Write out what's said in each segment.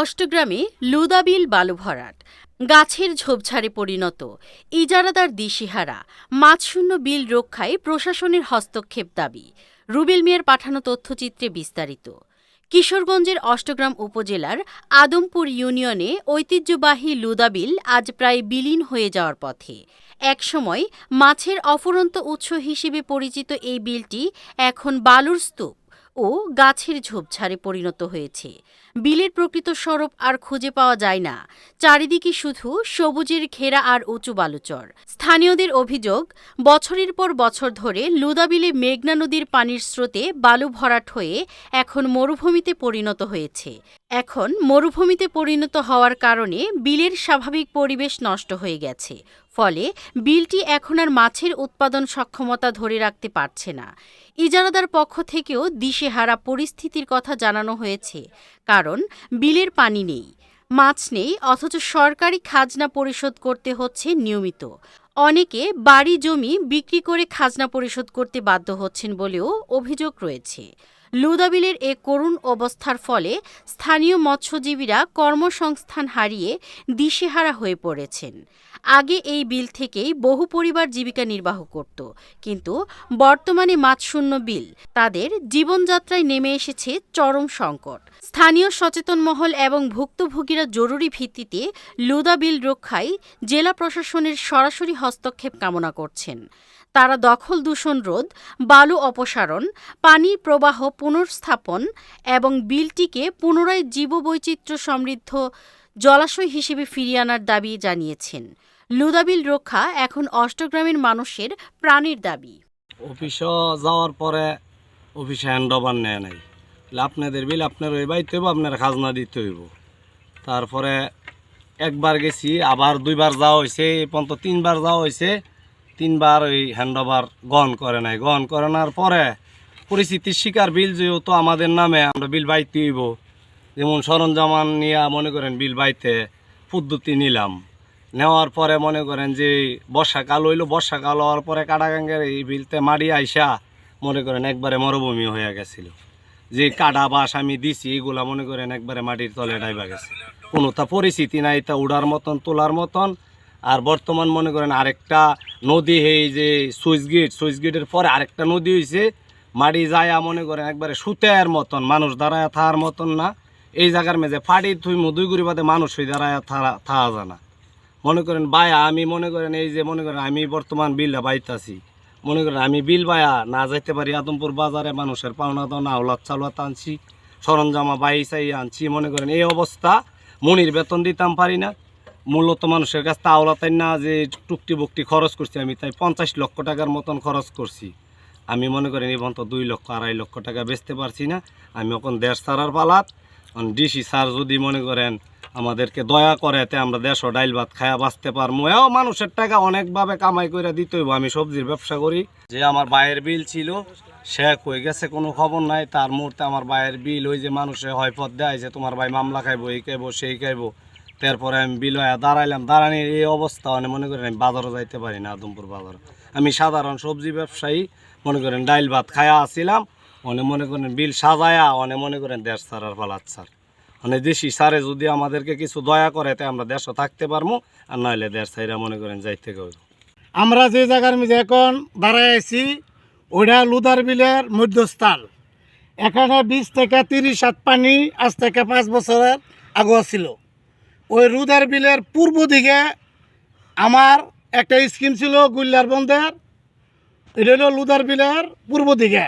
অষ্টগ্রামে লুদাবিল বালুভরাট, গাছের ঝোপঝাড়ে পরিণত ইজারাদার দিশেহারা, মাছশূন্য বিল রক্ষায় প্রশাসনের হস্তক্ষেপ দাবি, রুবেল মিয়ার পাঠানো তথ্যচিত্রে বিস্তারিত। কিশোরগঞ্জের অষ্টগ্রাম উপজেলার আদমপুর ইউনিয়নে ঐতিহ্যবাহী লুদাবিল আজ প্রায় বিলীন হয়ে যাওয়ার পথে। একসময় মাছের অফুরন্ত উৎস হিসেবে পরিচিত এই বিলটি এখন বালুর স্তূপ ও গাছের ঝোপঝাড়ে পরিণত হয়েছে। বিলের প্রকৃত স্বরূপ আর খুঁজে পাওয়া যায় না। চারিদিকে শুধু সবুজের ঘেরা আর উঁচু বালুচর। স্থানীয়দের অভিযোগ, বছরের পর বছর ধরে লুদাবিলে মেঘনা নদীর পানির স্রোতে বালু ভরাট হয়ে এখন মরুভূমিতে পরিণত হয়েছে। এখন মরুভূমিতে পরিণত হওয়ার কারণে বিলের স্বাভাবিক পরিবেশ নষ্ট হয়ে গেছে। ফলে বিলটি এখন আর মাছের উৎপাদন সক্ষমতা ধরে রাখতে পারছে না। ইজারাদার পক্ষ থেকেও দিশেহারা পরিস্থিতির কথা জানানো হয়েছে। কারণ বিলের পানি নেই, মাছ নেই, অথচ সরকারি খাজনা পরিশোধ করতে হচ্ছে নিয়মিত। অনেকে বাড়ি জমি বিক্রি করে খাজনা পরিশোধ করতে বাধ্য হচ্ছেন বলেও অভিযোগ রয়েছে। লুদাবিলের এ করুণ অবস্থার ফলে স্থানীয় মৎস্যজীবীরা কর্মসংস্থান হারিয়ে দিশেহারা হয়ে পড়েছেন। আগে এই বিল থেকেই বহু পরিবার জীবিকা নির্বাহ করত। কিন্তু বর্তমানে মাছশূন্য বিল, তাদের জীবনযাত্রায় নেমে এসেছে চরম সংকট। স্থানীয় সচেতন মহল এবং ভুক্তভোগীরা জরুরি ভিত্তিতে লুদা বিল রক্ষায় জেলা প্রশাসনের সরাসরি হস্তক্ষেপ কামনা করছেন। তারা দখল দূষণ রোধ, বালু অপসারণ, পানি প্রবাহ পুনর্স্থাপন এবং বিলটিকে পুনরায় জীববৈচিত্র্য সমৃদ্ধ জলাশয় হিসেবে ফিরিয়ে আনার দাবি জানিয়েছেন। লুদাবিল রক্ষা এখন অষ্টগ্রামের মানুষের প্রাণের দাবি। অফিসও যাওয়ার পরে অফিসে হ্যান্ড ওভার নেয় নাই। আপনাদের বিল আপনার ওই বাইতে হইব, আপনার খাজনা দিতে হইব। তারপরে একবার গেছি, আবার দুইবার যাওয়া হয়েছে পর্যন্ত তিনবার যাওয়া হয়েছে তিনবার ওই হ্যান্ড ওভার গ্রহণ করে নাই। গ্রহণ করে নেওয়ার পরে পরিস্থিতির শিকার বিল যেহেতু আমাদের নামে, আমরা বিল বাইতে হইব। যেমন সরঞ্জামান নিয়ে মনে করেন বিল বাইতে পদ্ধতি নিলাম। নেওয়ার পরে মনে করেন যে বর্ষাকাল হইল, বর্ষাকাল হওয়ার পরে কাটাগাঙ্গের এই বিলতে মারি আইসা মনে করেন একবারে মরুভূমি হয়ে গেছিল। যে কাটা বাস আমি দিছি, এগুলা মনে করেন একবারে মাটির তলে ডাইবা গেছে। কোনো তা পরিস্থিতি নাই, তা উড়ার মতন, তোলার মতন। আর বর্তমান মনে করেন আরেকটা নদী, এই যে সুইচ গেট, সুইচ গেটের পরে আরেকটা নদী হয়েছে মাটি যায়া মনে করেন একবারে সুতের মতন, মানুষ দাঁড়ায় থাকার মতন না। এই জায়গার মেঝে ফাটি থুই দুই গুড়ি বাদে মানুষ হয়ে দাঁড়ায় থাকা যায় না। মনে করেন বায়া আমি মনে করেন এই যে মনে করেন আমি বর্তমান বিলটা বাইতাছি মনে করেন আমি বিল বায়া না যাইতে পারি, আদমপুর বাজারে মানুষের পাওনা দাওনা আওলাত চালাত আনছি, সরঞ্জামা বাই চাই আনছি, মনে করেন এই অবস্থা। মনির বেতন দিতাম পারি না। মূলত মানুষের কাছ থেকে আওলাতাই না, যে টুকটি বুকটি খরচ করছি আমি, তাই পঞ্চাশ লক্ষ টাকার মতন খরচ করছি। আমি মনে করেন এই পর্যন্ত দুই লক্ষ, আড়াই লক্ষ টাকা বেচতে পারছি না। আমি এখন দেড় সারার পালাত। ডিসি স্যার যদি মনে করেন আমাদেরকে দয়া করে তে আমরা দেড়শো ডাইল ভাত খায়া বাঁচতে পারব এও মানুষের টাকা অনেকভাবে কামাই করে দিতে হইব, আমি সবজির ব্যবসা করি। যে আমার বায়ের বিল ছিল, সে হয়ে গেছে, কোনো খবর নাই। তার মুহূর্তে আমার বায়ের বিল, ওই যে মানুষে হয় পথ দেয়, যে তোমার ভাই মামলা খাইবো, এই খাইবো, সেই খাইবো। তারপরে আমি বিল হয়ে দাঁড়াইলাম। দাঁড়ানির এই অবস্থা মানে মনে করেন আমি বাজারও যাইতে পারি না, আদমপুর বাজার। আমি সাধারণ সবজি ব্যবসায়ী, মনে করেন ডাইল ভাত খায়া আসছিলাম অনে মনে করেন বিল সাজায়া, অনে মনে করেন দেড় সার আর পালাত সার মানে দেশি সারে যদি আমাদেরকে কিছু দয়া করে, তে আমরা দেশও থাকতে পারব আর নাহলে দেশ সাইরা মনে করেন যাইতে হবে আমরা যে জায়গার মধ্যে এখন দাঁড়ায় আছি ওইটা লুদার বিলের মধ্যস্থান এখানে বিশ থেকে তিরিশ হাত পানি আজ থেকে পাঁচ বছরের আগুয়া ছিল। ওই রুদার বিলের পূর্ব দিকে আমার একটা স্কিম ছিল গুল্লার বন্ধের। এটা হলো লুদার বিলের পূর্ব দিকে।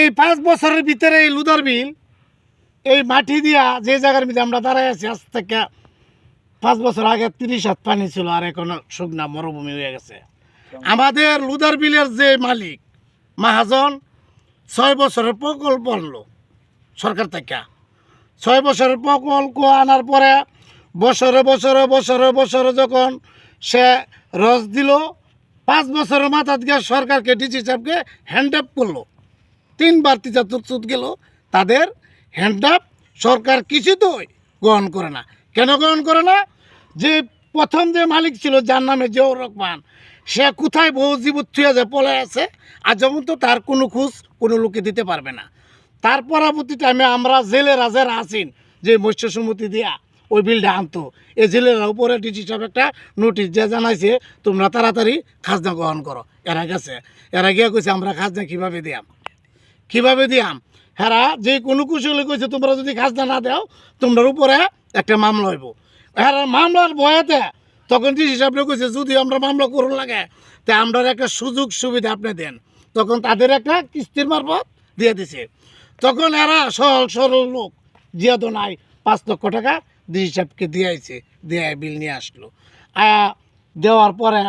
এই পাঁচ বছরের ভিতরে এই লুদার বিল এই মাটি দিয়া যে জায়গার মধ্যে আমরা দাঁড়ায় আছি, আজ থেকে পাঁচ বছর আগে তিরিশ হাত পানি ছিল আর এখন শুকনা, মরুভূমি হয়ে গেছে। আমাদের লুদার বিলের যে মালিক, মাহাজন, ছয় বছরের প্রকল্প আনলো সরকার থেকে। ছয় বছরের প্রকল্প আনার পরে বছরে বছরে বছরে বছরে যখন সে রস দিল, পাঁচ বছরের মাথা থেকে সরকারকে, ডিসি সাহেবকে হ্যান্ড আপ করল। তিনবার তিচাত্তর সুদ গেল, তাদের হ্যান্ড আপ সরকার কিছুতেই গ্রহণ করে না। কেন গ্রহণ করে না? যে প্রথম যে মালিক ছিল, যার নামে জিয়াউর রহমান, সে কোথায় বহু জীবত থুয়ে যে পলে আছে আর যেমন তো তার কোনো খোঁজ কোনো লোকে দিতে পারবে না। তার পরবর্তী টাইমে আমরা জেলে রাজের আসিন যে মৎস্য সমিতি দিয়া ওই বিলটা আনতো। এই জেলেরা উপরে ডিসি সাহেব একটা নোটিশ যে জানাইছে, তোমরা তাড়াতাড়ি খাজনা গ্রহণ করো। এরা গেছে। এরা গিয়ে কইছে, আমরা খাজনা কীভাবে দিয়াম? কীভাবে দিয়াম? হেরা, যে কোনো কুশলে কইছে, তোমরা যদি খাজনা না দাও, তোমরার উপরে একটা মামলা হইব। হেরা মামলার ভয়েতে তখন ডিসি সাহেব কইছে, যদি আমরা মামলা করুন লাগে, তা আমরা একটা সুযোগ সুবিধা আপনি দেন। তখন তাদের একটা কিস্তির মারফত দিয়ে দিছে। তখন এরা সরল সরল লোক, জিয়াদো নাই, পাঁচ লক্ষ টাকা ডিসি সাহেবকে দিয়েছে দিয়ে বিল নিয়ে আসলো। আয়া দেওয়ার পরে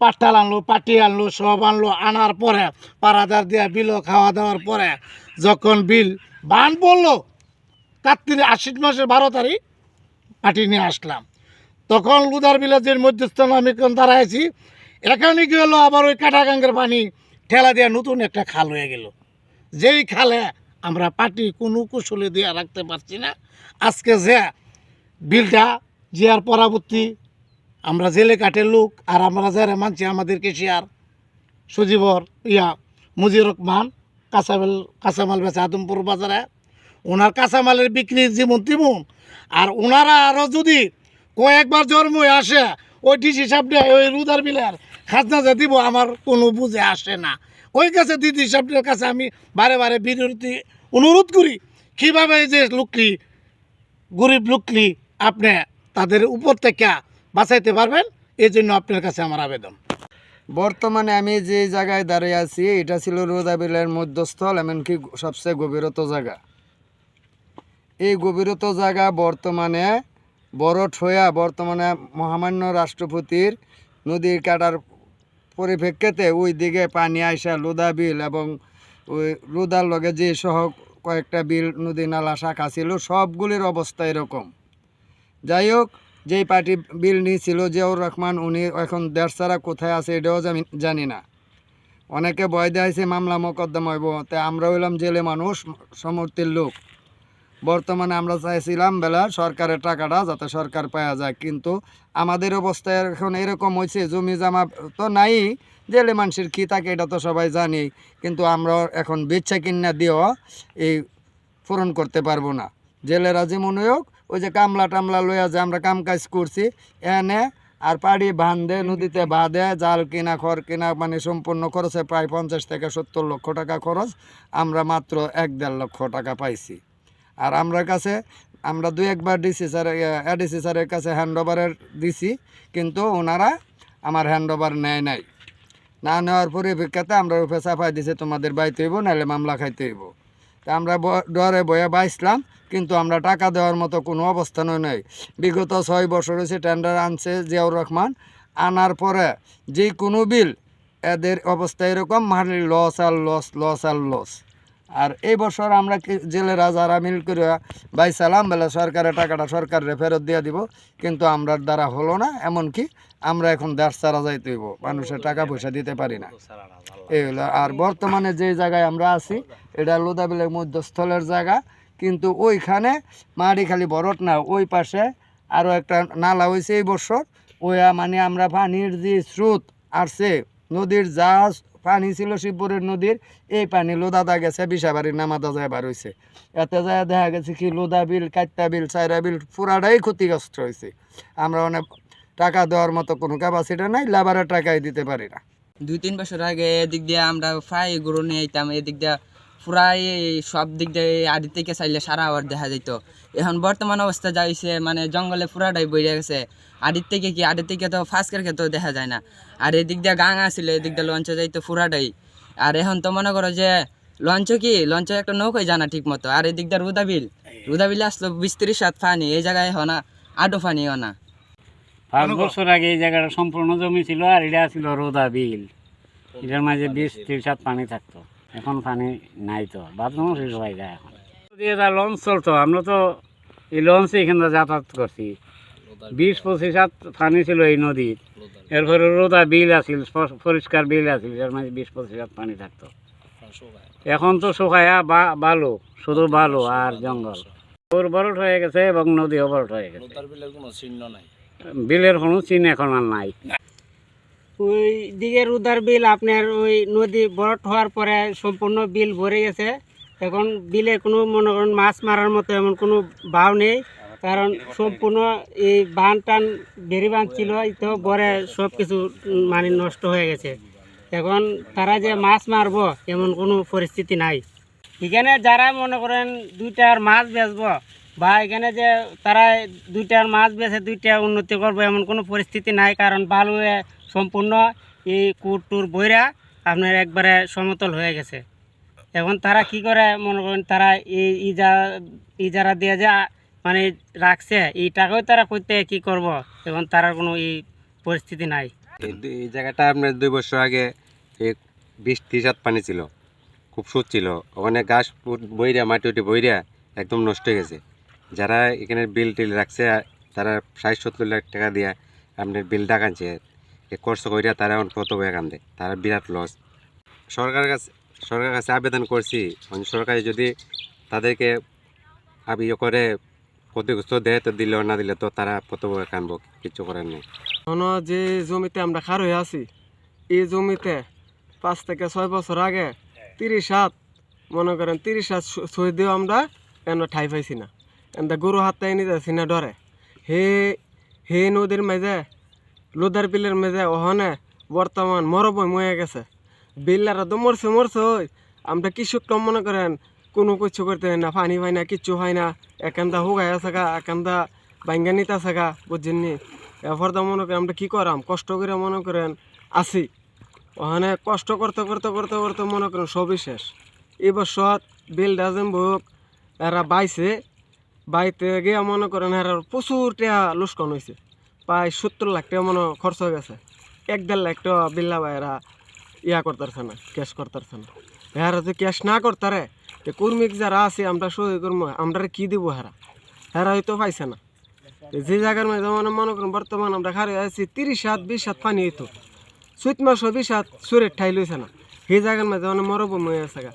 পাঠাল আনলো, পাটি আনলো, সব আনলো, আনার পরে পাড়াদার দিয়া বিল খাওয়া দাওয়ার পরে যখন বিল বান পড়ল কার্তিক আশ্বিন মাসের বারো তারিখ পাটি নিয়ে আসলাম। তখন লুদার বিলেজের মধ্যস্থানে আমি কোন দাঁড়াইছি এখানে গেল আবার ওই কাটাগাঙ্গের পানি ঠেলা দেওয়া নতুন একটা খাল হয়ে গেল। যেই খালে আমরা পাটি কোনো কুশলে দিয়ে রাখতে পারছি না। আজকে যে বিলটা জিয়ার পরবর্তী আমরা জেলে কাটের লোক আর আমরা যারা মানছি আমাদের কেশিয়ার সজীবর ইয়া মুজির রহমান কাঁচামাল কাঁচামাল বেচা আদমপুর বাজারে। ওনার কাঁচামালের বিক্রি যেমন তেমন। আর ওনারা আরও যদি কয়েকবার জন্ম আসে, ওই ডিসি সাহেবটা ওই রুদার বিলের খাজনা যে দিব, আমার কোনো বুঝে আসে না। ওই কাছে দিদি সাহেবদের কাছে আমি বারে বারে বিরতি অনুরোধ করি, কীভাবে যে লোকটি গরিব লোকলি আপনি তাদের উপর থেকে বাঁচাইতে পারবেন? এই জন্য আপনার কাছে আমার আবেদন। বর্তমানে আমি যে জায়গায় দাঁড়িয়ে আছি, এটা ছিল রোদাবিলের মধ্যস্থল, এমনকি সবচেয়ে গভীরত জায়গা। এই গভীরত জায়গা বর্তমানে বরট হইয়া বর্তমানে মহামান্য রাষ্ট্রপতির নদীর কাটার পরিপ্রেক্ষিতে ওই দিকে পানি আইসা লোদা বিল এবং ওই লোদার লগে যে সহ কয়েকটা বিল, নদী, নালা, শাখা ছিল, সবগুলির অবস্থা এরকম। যাই হোক যেই পার্টি বিল নিয়েছিল জিয়াউর রহমান, উনি এখন ছাড়া কোথায় আছে এটাও জানি না। অনেকে ভয় দেয়াইছে মামলা মোকদ্দমা হইব। তাই আমরা হইলাম জেলে মানুষ সমর্থের লোক। বর্তমানে আমরা চাইছিলাম বেলা সরকারের টাকাটা যাতে সরকার পাওয়া যায়, কিন্তু আমাদের অবস্থায় এখন এরকম হয়েছে জমি জামা তো নাই, জেলে মানুষের কী থাকে এটা তো সবাই জানি, কিন্তু আমরা এখন বেচ্ছা কিনা দিয়েও এই পূরণ করতে পারব না। জেলেরা যেমন হোক ওই যে কামলা টামলা লইয়া যে আমরা কাম কাজ করছি, এনে আর পাড়ি বাঁধে, নদীতে বাঁধে, জাল কিনা, খড় কিনা মানে সম্পূর্ণ খরচে প্রায় পঞ্চাশ থেকে সত্তর লক্ষ টাকা খরচ। আমরা মাত্র এক দেড় লক্ষ টাকা পাইছি। আর আমরা কাছে, আমরা দুই একবার ডিসি স্যার এডিসি স্যারের কাছে হ্যান্ড ওভারের দিছি, কিন্তু ওনারা আমার হ্যান্ড ওভার নেয় নাই। না নেওয়ার পরিপ্রেক্ষিতে আমরা রূপে চাপাই দিছে, তোমাদের বাইতে হইব, নাহলে মামলা খাইতে হইব। তা আমরা ডরে বয়ে বাইসলাম, কিন্তু আমরা টাকা দেওয়ার মতো কোনো অবস্থানও নেই বিগত ছয় বছর হয়েছে টেন্ডার আনছে জিয়াউর রহমান। আনার পরে যে কোনো বিল, এদের অবস্থা এরকম মারলি লস আর লস লস আর লস আর এই বছর আমরা জেলেরা যারা মিল করে বাইসালাম বেলা সরকারের টাকাটা সরকারে ফেরত দিয়ে দিব, কিন্তু আমরার দ্বারা হলো না, এমনকি আমরা এখন দেশ ছাড়া যাইতে হইব, মানুষের টাকা পয়সা দিতে পারি না। এই হলো, আর বর্তমানে যে জায়গায় আমরা আছি, এটা লোদাবিলের মধ্যস্থলের জায়গা, কিন্তু ওইখানে মাড়ি খালি বরট না, ওই পাশে আরও একটা নালা হয়েছে এই বছর, ওয়া মানে আমরা পানির যে স্রোত আসছে, নদীর যা পানি ছিল শিবপুরের নদীর, এই পানি লোদাদা গেছে বিশাবাড়ির নামাদা যায় বার হয়েছে এতে যায় দেখা গেছে কি লোদা বিল কাত্তা বিল চাইরা বিল পুরাটাই ক্ষতিগ্রস্ত হয়েছে আমরা অনেক টাকা দেওয়ার মতো কোনো ক্যাপাসিটি নাই লেবারের টাকাই দিতে পারি না। দুই তিন বছর আগে এদিক দিয়ে আমরা প্রায় গরু নিয়ে যেতাম এদিক দিয়ে প্রায় সব দিক দিয়ে আড়ি থেকে চাইলে সারা আবার দেখা যেত এখন বর্তমান অবস্থা যাইছে মানে জঙ্গলে পুরাটাই বইরে গেছে। আড়ির থেকে কি আড়ির থেকে তো ফাঁসকের ক্ষেত্রেও দেখা যায় না। আর এদিক দিয়ে গাঙ আসছিল এদিক দিয়ে লঞ্চে যাইতো পুরাটাই। আর এখন তো মনে করো যে লঞ্চ কি লঞ্চ একটা নৌকাই জানা ঠিক মতো আর এদিক দিয়ে রুদাবিল রুদাবিলে আসলো বিশ ত্রিশ সাত ফানি, এই জায়গায় হনা আটো ফানিও না। পাঁচ বছর আগে এই জায়গাটা সম্পূর্ণ জমি ছিল আর এটা ছিল রোদা বিল। এটার মাঝে বিশ ত্রিশ হাত পানি থাকতো। এখন পানি নাই তো, বাথরুমও শেষ হয়ে যায় এখন। দিয়ে লঞ্চ চলতো, আমরা তো এই লঞ্চে এখানে যাতায়াত করছি। বিশ পঁচিশ হাত পানি ছিল এই নদীর। এরপরে রোদা বিল আছিল পরিষ্কার বিল আছিল এর মাঝে বিশ পঁচিশ হাত পানি থাকতো। এখন তো শুকায়া বা বালু শুধু বালু আর জঙ্গল। ওর বরট হয়ে গেছে এবং নদী অবরট হয়ে গেছে। বিলের কোনো চিহ্ন বিলের কোনো চিহ্ন এখন আর নাই। ওই দিকে রুদার বিল আপনার ওই নদী বরট হওয়ার পরে সম্পূর্ণ বিল ভরে গেছে। এখন বিলে কোনো মনে করেন মাছ মারার মতো এমন কোনো ভাও নেই। কারণ সম্পূর্ণ এই বান টান, বেরি বান ছিল তো বরে সব কিছু মানে নষ্ট হয়ে গেছে। এখন তারা যে মাছ মারবো, এমন কোনো পরিস্থিতি নাই। এখানে যারা মনে করেন দুইটার মাছ বেচবো, বা এখানে যে তারা দুইটার মাছ বেচে দুইটা উন্নতি করব, এমন কোনো পরিস্থিতি নাই, কারণ বালুয়ে সম্পূর্ণ এই কুটুর বইরা আপনার একবারে সমতল হয়ে গেছে। এখন তারা কি করে, মনে করেন তারা এই ইজারা ইজারা দিয়ে যে মানে রাখছে, এই টাকাও তারা করতে কি করব? এখন তার কোনো এই পরিস্থিতি নাই। এই জায়গাটা আপনার দুই বছর আগে বিশ ত্রিশ হাত পানি ছিল, খুব সুদ ছিল। ওখানে গাছ বইরা, মাটি উঠে বইরা একদম নষ্ট হয়ে গেছে। যারা এখানে বিল টিল রাখছে, তারা ষাট সত্তর লাখ টাকা দিয়ে আপনার বিল ডাকানছে খরচ কইরা তারা এখন কত বয়ে কান্দে। তারা বিরাট লস সরকারের কাছে সরকারের কাছে আবেদন করছি। সরকার যদি তাদেরকে আবি করে ক্ষতিগ্রস্ত দেয় তো দিলেও না দিলে তো তারা বয়ে কানবো? কিছু করার নেই। যে জমিতে আমরা খার হয়ে আছি, এই জমিতে পাঁচ থেকে ছয় বছর আগে তিরিশ হাত, মনে করেন তিরিশ হাত ছয় দিয়েও আমরা কেন ঠাই পাইছি না। এনটা গরু হাত তাই নিতে যাচ্ছি না ডরে। হে হে নদীর মেজে লোদার বিলের মেজে ওখানে বর্তমান মরবই ময়ে গেছে। বিল্লারা তো মরছে মরছে ওই। আমরা কৃষক তো মনে করেন কোনো কিছু করতে না, পানি পাই না, কিচ্ছু হয় না। একান্দা হুগাই আছে গা একান্দা বাইঙ্গা নিতে আছে গা বুঝছেন নি? এরপর তো মনে করেন আমরা কী করাম? কষ্ট করে মনে করেন আসি। ওখানে কষ্ট করতে করতে করতে করতে মনে করেন সবই শেষ। এই বছর বিল ডাজেন বুক এরা বাইছে, বাইতে গিয়ে মনে করেন এরা প্রচুর টাকা লুস্কন হয়েছে প্রায় সত্তর লাখ টাকা মনে খরচ হয়ে গেছে। এক দেড় লাখ টাকা বিল্লা এরা ইয়া করতেছে না, ক্যাশ করতেছে না। এরা যদি ক্যাশ না করতারে তো কর্মিক যারা আছে আমরা সহি করব আমরা কি দিব হেরা? হেরা হয়তো পাইছে না। যে জায়গার মধ্যে মানে মনে করুন বর্তমান আমরা খারে আছি তিরিশ হাত বিশ হাত পানি হইতো। চৈত মাস বিশ হাত সুরের ঠাই লইছে না। সেই জায়গার মধ্যে মানে মরুভূমি হয়ে আছে গা।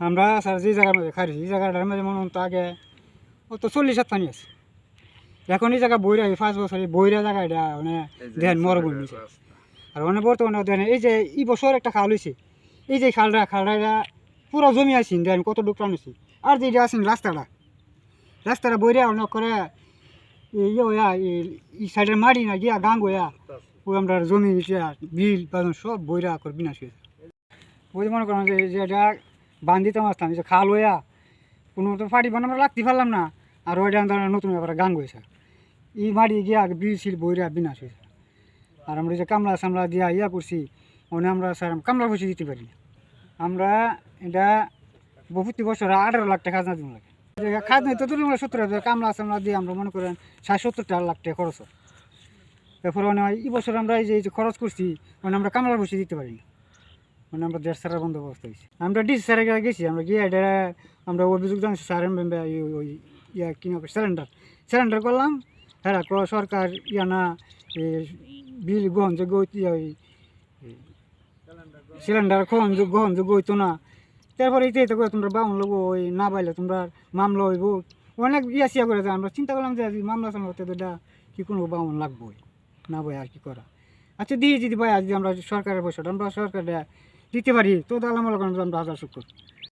আমরা স্যার যে জায়গার মধ্যে খারি এই জায়গাটার মধ্যে মনে হতো আগে ও তো চল্লিশ হাত পানি আছে। এখন এই জায়গা বইরা পাঁচ বছর এই বইরা জায়গা এটা মানে দেখেন হয়েছে। আর অনেক বর্তমানে দেখেন এই যে এই বছর একটা খাল হয়েছে এই যে খালটা খালটা এটা পুরো জমি আছি দেখেন কত ডুকরান হয়েছে আর যে আছেন রাস্তাটা। রাস্তাটা বইরা অনেক করে ইয়ে হইয়া এই- সাইডের মাটি না, গিয়া গাং হইয়া, ওই আমরা জমি বিল বাদন সব বইরা করে বিনাশ হয়েছে যে মনে করেন যে এটা বান্ধিতাম আসতাম যে খাল হইয়া, কোনো তো ফাটি বান আমরা লাগতে পারলাম না, আর ওইটা আমরা নতুন ব্যাপারে গান গেছে ই মারি গিয়া বিল সিল বইরা বিনাশ হয়েছে আর আমরা যে কামলা সামলা দিয়া ইয়া করছি, ওনে আমরা স্যার কামলা পয়সা দিতে পারি আমরা এটা প্রতি বছর আঠারো লাখ টাকা খাজনা দিব লাগে। খাজনা তো তুলি সত্তর হাজার কামলা সামলা দিয়ে আমরা মনে করেন ষাট সত্তর টাকা লাখ টাকা খরচ হয়। মানে এই বছর আমরা এই যে এই যে খরচ করছি মানে আমরা কামলার পয়সা দিতে পারি না। মানে আমরা দেড় সারের বন্দোবস্ত হয়েছে। আমরা ডিসি স্যারের গেছি, আমরা গিয়ে এটা, আমরা অভিযোগ জানাচ্ছি স্যার ওই, ইয়া কিনা সিলিন্ডার সিলিন্ডার করলাম হ্যাঁ সরকার ইয়া না বিল গ্রহণযোগ্য ওই সিলিন্ডার গ্রহণযোগ্য গ্রহণযোগ্য হইতো না। তারপরে এইটাই তো করে তোমরা বাউন লোক ওই না পাইলে তোমরা মামলা হইব। অনেক ইয়া সিয়া করে আমরা চিন্তা করলাম যে মামলা সামলা তো এটা কি কোনো বাউন লাগবোই? না ভাই, আর কি করা? আচ্ছা দিয়ে যদি ভাই আজ আমরা সরকারের পয়সাটা, আমরা সরকারটা দিতে পারি, তো আমরা আমরা হাজার শুক্র